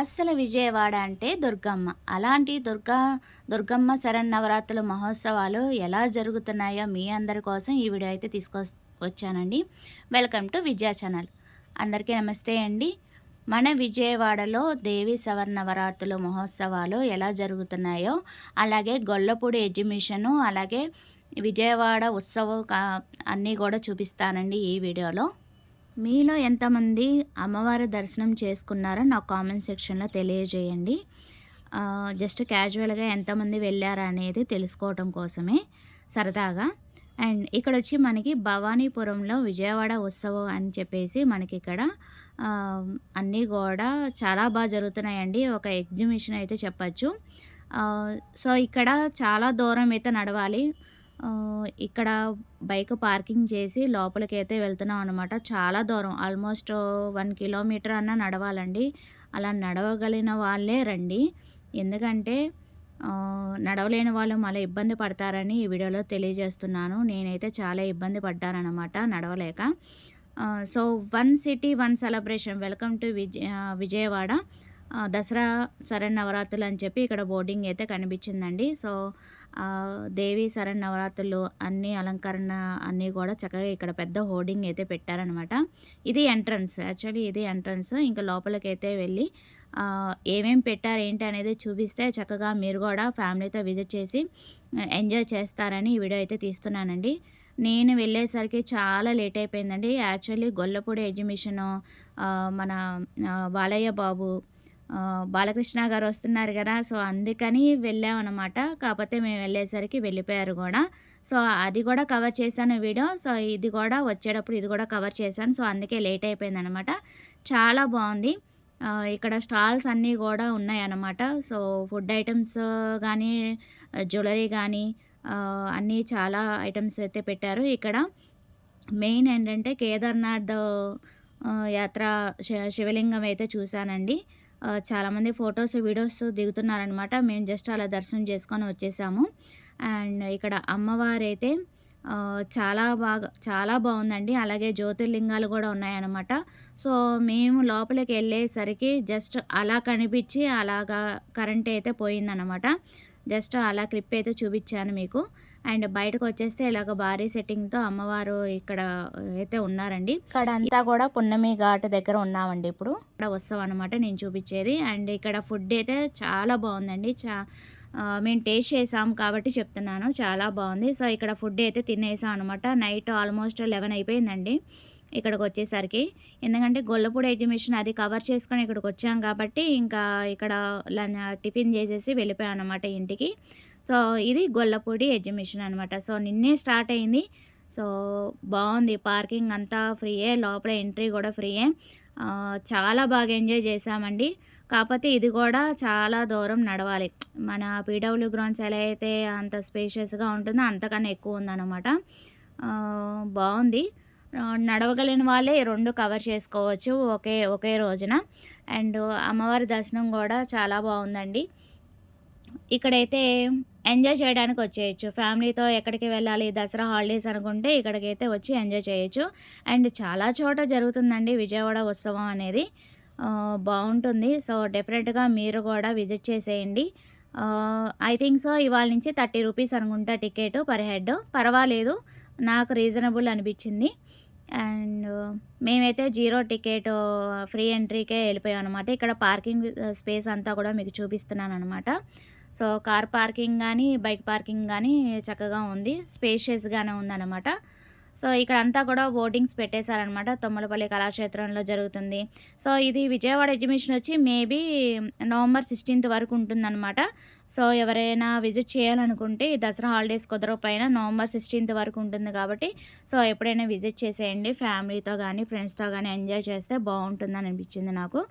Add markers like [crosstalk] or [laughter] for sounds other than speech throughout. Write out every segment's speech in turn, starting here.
అస్సలు విజయవాడ అంటే దుర్గమ్మ. అలాంటి దుర్గా దుర్గమ్మ శరన్నవరాత్రుల మహోత్సవాలు ఎలా జరుగుతున్నాయో మీ అందరి కోసం ఈ వీడియో అయితే తీసుకొచ్చానండి. Welcome to Vijaya channel. అందరికీ నమస్తే అండి. మన విజయవాడలో దేవి నవరాత్రుల మహోత్సవాలు ఎలా జరుగుతున్నాయో అలాగే గొల్లపూడి ఎగ్జిబిషను అలాగే విజయవాడ ఉత్సవం అన్నీ కూడా చూపిస్తానండి ఈ వీడియోలో. మీలో ఎంతమంది అమ్మవారి దర్శనం చేసుకున్నారో నాకు కామెంట్ సెక్షన్లో తెలియజేయండి. జస్ట్ క్యాజువల్గా ఎంతమంది వెళ్ళారా అనేది తెలుసుకోవటం కోసమే సరదాగా. అండ్ ఇక్కడ వచ్చి మనకి భవానీపురంలో విజయవాడ ఉత్సవం అని చెప్పేసి మనకి ఇక్కడ అన్నీ కూడా చాలా బాగా జరుగుతున్నాయండి. ఒక ఎగ్జిబిషన్ అయితే చెప్పచ్చు. సో ఇక్కడ చాలా దూరం అయితే నడవాలి. ఇక్కడ బైక్ పార్కింగ్ చేసి లోపలికి అయితే వెళ్తున్నాం అనమాట చాలా దూరం. ఆల్మోస్ట్ వన్ కిలోమీటర్ అన్న నడవాలండి. అలా నడవగలిగిన వాళ్ళే రండి. ఎందుకంటే నడవలేని వాళ్ళు మళ్ళీ ఇబ్బంది పడతారని ఈ వీడియోలో తెలియజేస్తున్నాను. నేనైతే చాలా ఇబ్బంది పడ్డానమాట నడవలేక. So one city one celebration. Welcome to Vijaya Vijayawada. Dasara Saran నవరాత్రులు అని చెప్పి ఇక్కడ బోర్డింగ్ అయితే కనిపించిందండి. సో దేవి శరణ్ నవరాత్రులు అన్ని అలంకరణ అన్నీ కూడా చక్కగా ఇక్కడ పెద్ద హోర్డింగ్ అయితే పెట్టారనమాట. ఇది ఎంట్రన్స్. యాక్చువల్లీ ఇది ఎంట్రన్స్. ఇంకా లోపలికి అయితే వెళ్ళి ఏమేమి పెట్టారు ఏంటి అనేది చూపిస్తే చక్కగా మీరు కూడా ఫ్యామిలీతో విజిట్ చేసి ఎంజాయ్ చేస్తారని ఈ వీడియో అయితే తీస్తున్నానండి. నేను వెళ్ళేసరికి చాలా లేట్ అయిపోయిందండి. యాక్చువల్లీ గొల్లపూడి ఎగ్జిబిషను మన బాలయ్య బాబు బాలకృష్ణ గారు వస్తున్నారు కదా సో అందుకని వెళ్ళామన్నమాట. కాకపోతే మేము వెళ్ళేసరికి వెళ్ళిపోయారు కూడా. సో అది కూడా కవర్ చేశాను వీడియో. సో ఇది కూడా వచ్చేటప్పుడు ఇది కూడా కవర్ చేశాను. సో అందుకే లేట్ అయిపోయింది అనమాట చాలా బాగుంది. ఇక్కడ స్టాల్స్ అన్నీ కూడా ఉన్నాయన్నమాట. సో ఫుడ్ ఐటమ్స్ కానీ జ్యువెలరీ కానీ అన్నీ చాలా ఐటమ్స్ అయితే పెట్టారు ఇక్కడ. మెయిన్ ఏంటంటే కేదార్నాథ్ యాత్ర శివలింగం అయితే చూశానండి. చాలామంది ఫొటోస్ వీడియోస్ దిగుతున్నారనమాట. మేము జస్ట్ అలా దర్శనం చేసుకొని వచ్చేసాము. అండ్ ఇక్కడ అమ్మవారైతే చాలా బాగా చాలా బాగుందండి. అలాగే జ్యోతిర్లింగాలు కూడా ఉన్నాయన్నమాట. సో మేము లోపలికి వెళ్ళేసరికి జస్ట్ అలా కనిపించి అలాగా కరెంట్ అయితే పోయిందనమాట జస్ట్ అలా క్లిప్ అయితే చూపించాను మీకు. అండ్ బయటకు వచ్చేస్తే ఇలాగ భారీ సెట్టింగ్తో అమ్మవారు ఇక్కడ అయితే ఉన్నారండి. ఇక్కడ అంతా కూడా పున్నమి ఘాట్ దగ్గర ఉన్నామండి ఇప్పుడు. ఇక్కడ వస్తాం అనమాట నేను చూపించేది. అండ్ ఇక్కడ ఫుడ్ అయితే చాలా బాగుందండి. చా మేము టేస్ట్ చేసాం కాబట్టి చెప్తున్నాను. చాలా బాగుంది. సో ఇక్కడ ఫుడ్ అయితే తినేసాం అనమాట నైట్ ఆల్మోస్ట్ లెవెన్ అయిపోయిందండి. ఇక్కడికి వచ్చేసరికి ఎందుకంటే గొల్లపూడి ఎగ్జిబిషన్ అది కవర్ చేసుకొని ఇక్కడికి వచ్చాం కాబట్టి ఇంకా ఇక్కడ టిఫిన్ చేసేసి వెళ్ళిపోయాం అనమాట ఇంటికి. సో ఇది గొల్లపూడి ఎగ్జిబిషన్ అనమాట సో నిన్నే స్టార్ట్ అయింది. సో బాగుంది. పార్కింగ్ అంతా ఫ్రీయే. లోపల ఎంట్రీ కూడా ఫ్రీయే. చాలా బాగా ఎంజాయ్ చేసామండి కాకపోతే ఇది కూడా చాలా దూరం నడవాలి. మన పీడబ్ల్యూ గ్రౌండ్స్ ఎలా అయితే అంత స్పేషియస్గా ఉంటుందో అంతకన్నా ఎక్కువ ఉందన్నమాట. బాగుంది. నడవగలిగిన వాళ్ళే రెండు కవర్ చేసుకోవచ్చు ఒకే ఒకే రోజున. అండ్ అమ్మవారి దర్శనం కూడా చాలా బాగుందండి. ఇక్కడైతే ఎంజాయ్ చేయడానికి వచ్చేయచ్చు. ఫ్యామిలీతో ఎక్కడికి వెళ్ళాలి దసరా హాలిడేస్ అనుకుంటే ఇక్కడికైతే వచ్చి ఎంజాయ్ చేయొచ్చు. అండ్ చాలా చోట జరుగుతుందండి విజయవాడ ఉత్సవం అనేది. బాగుంటుంది. సో డెఫినెట్గా మీరు కూడా విజిట్ చేసేయండి. ఐ థింక్ సో ఇవాళ నుంచి థర్టీ రూపీస్ అనుకుంటా టికెట్ పర్ హెడ్ పర్వాలేదు. నాకు రీజనబుల్ అనిపించింది. అండ్ మేమైతే జీరో టికెట్ ఫ్రీ ఎంట్రీకే వెళ్ళిపోయాం అనమాట ఇక్కడ పార్కింగ్ స్పేస్ అంతా కూడా మీకు చూపిస్తున్నాను అనమాట సో కార్ పార్కింగ్ కానీ బైక్ పార్కింగ్ కానీ చక్కగా ఉంది. స్పేషియస్గానే ఉందన్నమాట. సో ఇక్కడ అంతా కూడా బోర్డింగ్స్ పెట్టేశారనమాట తొమ్మలపల్లి కళాక్షేత్రంలో జరుగుతుంది. సో ఇది విజయవాడ ఎగ్జిబిషన్ వచ్చి మేబీ నవంబర్ సిక్స్టీన్త్ వరకు ఉంటుందన్నమాట. సో ఎవరైనా విజిట్ చేయాలనుకుంటే దసరా హాలిడేస్ కుదరకపోయినా నవంబర్ సిక్స్టీన్త్ వరకు ఉంటుంది కాబట్టి సో ఎప్పుడైనా విజిట్ చేసేయండి. ఫ్యామిలీతో కానీ ఫ్రెండ్స్తో కానీ ఎంజాయ్ చేస్తే బాగుంటుందని అనిపించింది నాకు.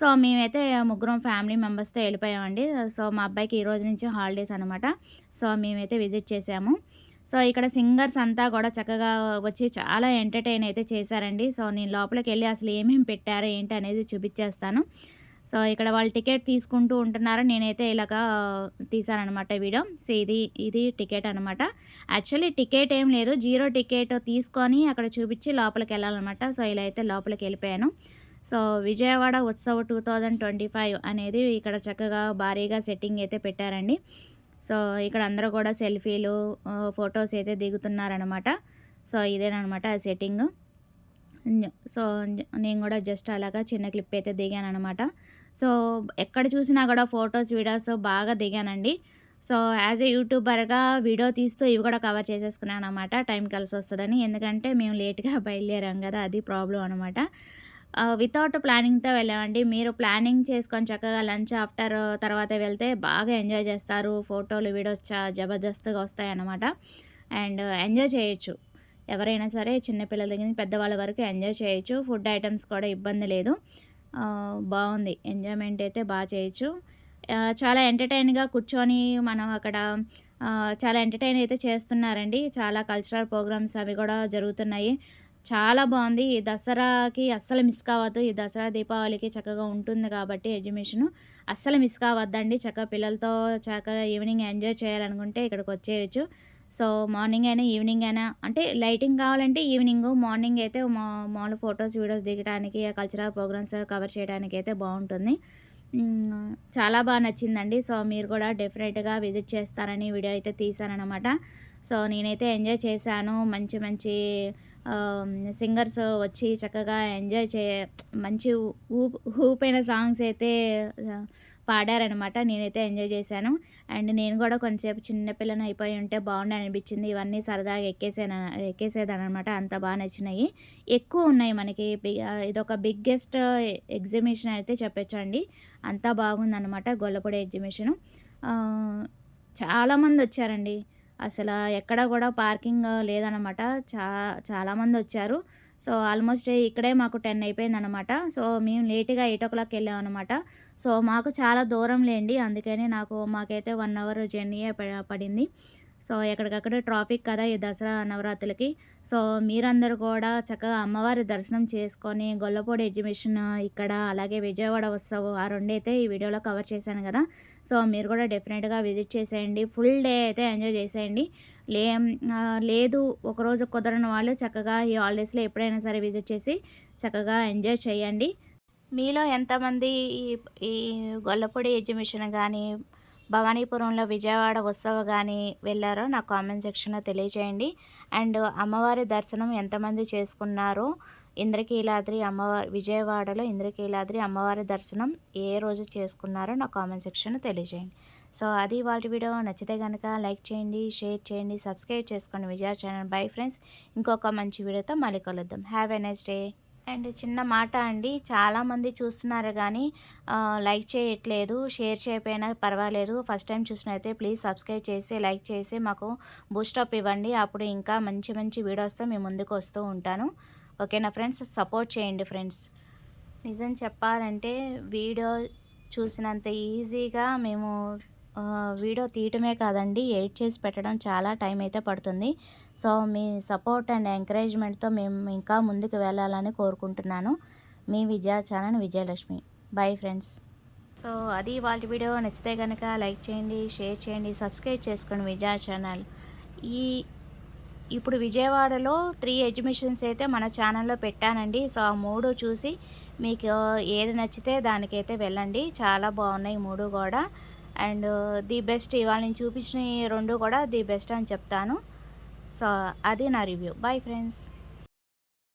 సో మేమైతే ముగ్గురం ఫ్యామిలీ మెంబర్స్తో వెళ్ళిపోయామండి. సో మా అబ్బాయికి ఈ రోజు నుంచి హాలిడేస్ అనమాట సో మేమైతే విజిట్ చేసాము. సో ఇక్కడ సింగర్స్ అంతా కూడా చక్కగా వచ్చి చాలా ఎంటర్టైన్ అయితే చేశారండి. సో నేను లోపలికి వెళ్ళి అసలు ఏమేమి పెట్టారో ఏంటి అనేది చూపించేస్తాను. సో ఇక్కడ వాళ్ళు టికెట్ తీసుకుంటూ ఉంటున్నారు నేనైతే ఇలాగా తీసానమాట వీడియో. సో ఇది ఇది టికెట్ అనమాట యాక్చువల్లీ టికెట్ ఏం లేదు జీరో టికెట్ తీసుకొని అక్కడ చూపించి లోపలికి వెళ్ళాలన్నమాట. సో ఇలా అయితే లోపలికి వెళ్ళిపోయాను. సో విజయవాడ ఉత్సవ టూ థౌజండ్ ట్వంటీ ఫైవ్ అనేది ఇక్కడ చక్కగా భారీగా సెట్టింగ్ అయితే పెట్టారండి. సో ఇక్కడ అందరూ కూడా సెల్ఫీలు ఫొటోస్ అయితే దిగుతున్నారనమాట సో ఇదేనమాట ఆ సెట్టింగ్. సో నేను కూడా జస్ట్ అలాగా చిన్న క్లిప్ అయితే దిగాను అనమాట సో ఎక్కడ చూసినా కూడా ఫొటోస్ వీడియోస్ బాగా దిగానండి. సో యాజ్ ఏ యూట్యూబర్గా వీడియో తీస్తూ ఇవి కూడా కవర్ చేసేసుకున్నాను అనమాట టైం కలిసి వస్తుందని. ఎందుకంటే మేము లేట్గా [laughs] బయలుదేరాం కదా అది ప్రాబ్లం అనమాట వితౌట్ ప్లానింగ్తో వెళ్ళామండి. మీరు ప్లానింగ్ చేసుకొని చక్కగా లంచ్ ఆఫ్టర్ తర్వాత వెళ్తే బాగా ఎంజాయ్ చేస్తారు. ఫోటోలు వీడియోస్ చా జబర్దస్త్గా వస్తాయన్నమాట అండ్ ఎంజాయ్ చేయొచ్చు. ఎవరైనా సరే చిన్నపిల్లల దగ్గర నుంచి పెద్దవాళ్ళ వరకు ఎంజాయ్ చేయొచ్చు. ఫుడ్ ఐటమ్స్ కూడా ఇబ్బంది లేదు. బాగుంది. ఎంజాయ్మెంట్ అయితే బాగా చేయొచ్చు. చాలా ఎంటర్టైన్గా కూర్చొని మనం అక్కడ చాలా ఎంటర్టైన్ అయితే చేస్తున్నారండి. చాలా కల్చరల్ ప్రోగ్రామ్స్ అవి కూడా జరుగుతున్నాయి. చాలా బాగుంది. ఈ దసరాకి అస్సలు మిస్ కావద్దు. ఈ దసరా దీపావళికి చక్కగా ఉంటుంది కాబట్టి ఎడ్యుకేషను అస్సలు మిస్ కావద్దండి. చక్కగా పిల్లలతో చక్కగా ఈవినింగ్ ఎంజాయ్ చేయాలనుకుంటే ఇక్కడికి వచ్చేయచ్చు. సో మార్నింగ్ అయినా ఈవినింగ్ అయినా అంటే లైటింగ్ కావాలంటే ఈవినింగ్ మార్నింగ్ అయితే మా మామూలు ఫొటోస్ వీడియోస్ దిగడానికి కల్చరల్ ప్రోగ్రామ్స్ కవర్ చేయడానికి అయితే బాగుంటుంది చాలా బాగా నచ్చిందండి సో మీరు కూడా డెఫినెట్గా విజిట్ చేస్తారని వీడియో అయితే తీసానమాట సో నేనైతే ఎంజాయ్ చేశాను మంచి మంచి సింగర్స్ వచ్చి చక్కగా ఎంజాయ్ చే మంచి ఊ ఊపైన సాంగ్స్ అయితే పాడారనమాట నేనైతే ఎంజాయ్ చేశాను. అండ్ నేను కూడా కొంచెంసేపు చిన్నపిల్లని అయిపోయి ఉంటే బాగుండే అనిపించింది ఇవన్నీ సరదాగా ఎక్కేసాను ఎక్కేసేదనమాట అంత బాగా నచ్చినాయి. ఎక్కువ ఉన్నాయి మనకి. ఇదొక బిగ్గెస్ట్ ఎగ్జిబిషన్ అయితే చెప్పచ్చండి. అంతా బాగుందనమాట గొల్లపూడి ఎగ్జిబిషను. చాలామంది వచ్చారండి. అసలు ఎక్కడ కూడా పార్కింగ్ లేదనమాట చా చాలామంది వచ్చారు. సో ఆల్మోస్ట్ ఇక్కడే మాకు టెన్ అయిపోయింది అనమాట సో మేము లేట్గా ఎయిట్ ఓ క్లాక్ వెళ్ళామన్నమాట. సో మాకు చాలా దూరం లేండి. అందుకని నాకు మాకైతే వన్ అవర్ జర్నీ పడింది. సో ఎక్కడికక్కడ ట్రాఫిక్ కదా ఈ దసరా నవరాత్రులకి. సో మీరందరూ కూడా చక్కగా అమ్మవారి దర్శనం చేసుకొని గొల్లపూడి ఎగ్జిబిషన్ ఇక్కడ అలాగే విజయవాడ ఉత్సవం ఆ రెండైతే ఈ వీడియోలో కవర్ చేశాను కదా. సో మీరు కూడా డెఫినెట్గా విజిట్ చేసేయండి. ఫుల్ డే అయితే ఎంజాయ్ చేసేయండి. లే లేదు ఒకరోజు కుదరని వాళ్ళు చక్కగా ఈ హాలిడేస్లో ఎప్పుడైనా సరే విజిట్ చేసి చక్కగా ఎంజాయ్ చేయండి. మీలో ఎంతమంది ఈ ఈ గొల్లపూడి ఎగ్జిబిషన్ కానీ భవానీపురంలో విజయవాడ ఉత్సవ కానీ వెళ్ళారో నా కామెంట్ సెక్షన్లో తెలియజేయండి అండ్ అమ్మవారి దర్శనం ఎంతమంది చేసుకున్నారో ఇంద్రకీలాద్రి అమ్మవారి విజయవాడలో ఇంద్రకీలాద్రి అమ్మవారి దర్శనం ఏ రోజు చేసుకున్నారో నా కామెంట్ సెక్షన్ తెలియజేయండి సో అది వాటి వీడియో. నచ్చితే కనుక లైక్ చేయండి షేర్ చేయండి సబ్స్క్రైబ్ చేసుకోండి విజయ ఛానల్. Bye friends. ఇంకొక మంచి వీడియోతో మళ్ళీ కలుద్దాం. Have a next day. And చిన్న మాట అండి. చాలామంది చూస్తున్నారు కానీ లైక్ చేయట్లేదు. షేర్ చేయకపోయినా పర్వాలేదు. ఫస్ట్ టైం చూసినైతే ప్లీజ్ సబ్స్క్రైబ్ చేసి లైక్ చేసి మాకు బూస్టప్ ఇవ్వండి. అప్పుడు ఇంకా మంచి మంచి వీడియోస్తో మేము ముందుకు వస్తూ ఉంటాను. ఓకేనా ఫ్రెండ్స్ సపోర్ట్ చేయండి ఫ్రెండ్స్. నిజం చెప్పాలంటే వీడియో చూసినంత ఈజీగా మేము వీడియో తీయటమే కాదండి ఎడిట్ చేసి పెట్టడం చాలా టైం అయితే పడుతుంది. సో మీ సపోర్ట్ అండ్ ఎంకరేజ్మెంట్తో మేము ఇంకా ముందుకు వెళ్ళాలని కోరుకుంటున్నాను. మీ Vijaya channel Vijayalakshmi. Bye friends so అది వాళ్ళ వీడియో నచ్చితే కనుక లైక్ చేయండి షేర్ చేయండి సబ్స్క్రైబ్ చేసుకోండి విజయ ఛానల్. ఈ ఇప్పుడు విజయవాడలో త్రీ ఎగ్జిబిషన్స్ అయితే మన ఛానల్లో పెట్టానండి. సో ఆ మూడు చూసి మీకు ఏది నచ్చితే దానికైతే వెళ్ళండి. చాలా బాగున్నాయి మూడు కూడా. అండ్ ది బెస్ట్ ఇవాళ నేను చూపించిన రెండు కూడా ది బెస్ట్ అని చెప్తాను. సో అది నా రివ్యూ. Bye friends